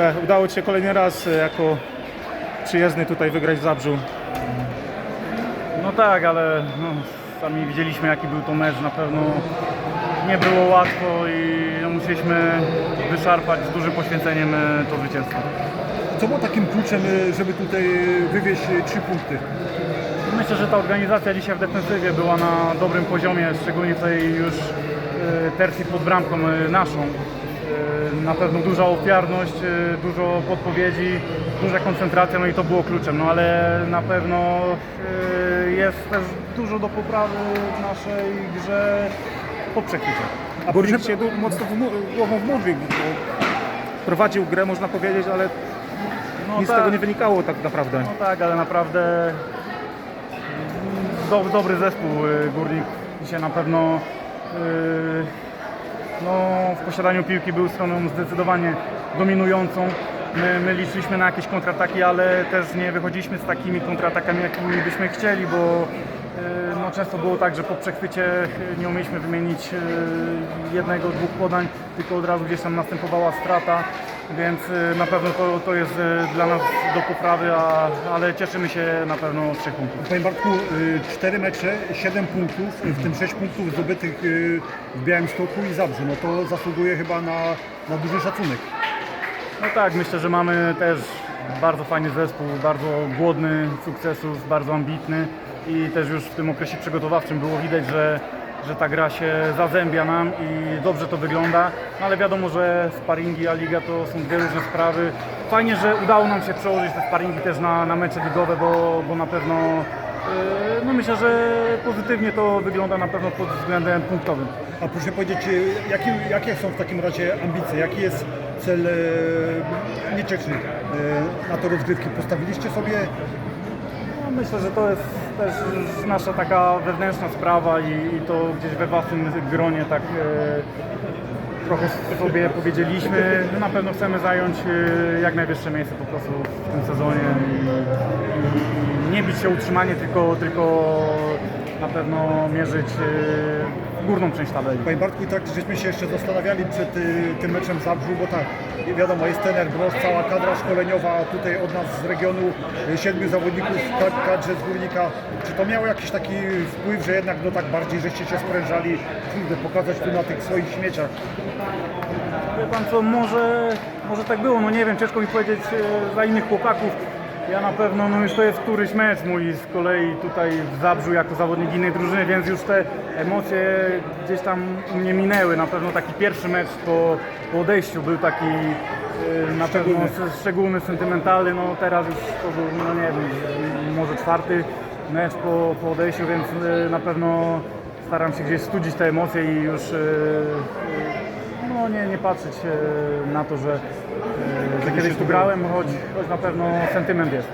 E, Udało Ci się kolejny raz e, jako przyjezdny tutaj wygrać w Zabrzu. No tak, ale no, sami widzieliśmy jaki był to mecz, na pewno nie było łatwo i no, musieliśmy wyszarpać z dużym poświęceniem e, to zwycięstwo. Co było takim kluczem, y, żeby tutaj wywieźć trzy punkty? Myślę, że ta organizacja dzisiaj w defensywie była na dobrym poziomie, szczególnie tutaj już e, tercji pod bramką e, naszą. E, Na pewno duża ofiarność, e, dużo podpowiedzi, duża koncentracja, no i to było kluczem, no ale na pewno e, jest też dużo do poprawy w naszej grze po przechwycie. A Górnik się mocno w głową w mur biegł, bo prowadził grę, można powiedzieć, ale No nic z tak. tego nie wynikało tak naprawdę. No tak, ale naprawdę do, dobry zespół Górnik dzisiaj na pewno y, no, w posiadaniu piłki był stroną zdecydowanie dominującą. My, my liczyliśmy na jakieś kontrataki, ale też nie wychodziliśmy z takimi kontratakami, jakimi byśmy chcieli, bo y, no, często było tak, że po przechwycie y, nie umieliśmy wymienić y, jednego, dwóch podań, tylko od razu gdzieś tam następowała strata, więc y, na pewno to, to jest y, dla nas do poprawy, a, ale cieszymy się na pewno z trzech punktów. Panie Bartku, y, cztery mecze, siedem punktów, w tym sześć punktów zdobytych y, w Białymstoku i Zabrze. No to zasługuje chyba na, na duży szacunek. No tak, myślę, że mamy też bardzo fajny zespół, bardzo głodny sukcesów, bardzo ambitny i też już w tym okresie przygotowawczym było widać, że, że ta gra się zazębia nam i dobrze to wygląda, no ale wiadomo, że sparingi a liga to są dwie różne sprawy. Fajnie, że udało nam się przełożyć te sparingi też na, na mecze ligowe, bo, bo na pewno yy, no myślę, że pozytywnie to wygląda na pewno pod względem punktowym. A proszę powiedzieć, y, jakie, jakie są w takim razie ambicje? Jaki jest cel y, nieczeczny y, na to rozgrywki? Postawiliście sobie myślę, że to jest też nasza taka wewnętrzna sprawa i, i to gdzieś we własnym gronie tak e, trochę sobie powiedzieliśmy. My na pewno chcemy zająć e, jak najwyższe miejsce po prostu w tym sezonie i, i nie bić się utrzymanie, tylko, tylko na pewno mierzyć e, górną część tabeli. Panie Bartku, i tak żeśmy się jeszcze zastanawiali przed y, tym meczem w Zabrzu, bo tak, wiadomo, jest trener Brosz, cała kadra szkoleniowa, tutaj od nas z regionu y, siedmiu zawodników w kad- kadrze z Górnika. Czy to miało jakiś taki wpływ, że jednak no tak bardziej żeście się sprężali, kurde, pokazać tu na tych swoich śmieciach? Wie pan co, może, może tak było, no nie wiem, ciężko mi powiedzieć e, za innych chłopaków. Ja na pewno, no już to jest któryś mecz mój z kolei tutaj w Zabrzu jako zawodnik innej drużyny, więc już te emocje gdzieś tam u mnie minęły. Na pewno taki pierwszy mecz po, po odejściu był taki e, na pewno s- szczególny, sentymentalny. No teraz już to był, no nie wiem, może czwarty mecz po, po odejściu, więc e, na pewno staram się gdzieś studzić te emocje i już e, no nie, nie patrzeć e, na to, że, e, że kiedyś tu grałem, choć, choć na pewno sentyment jest.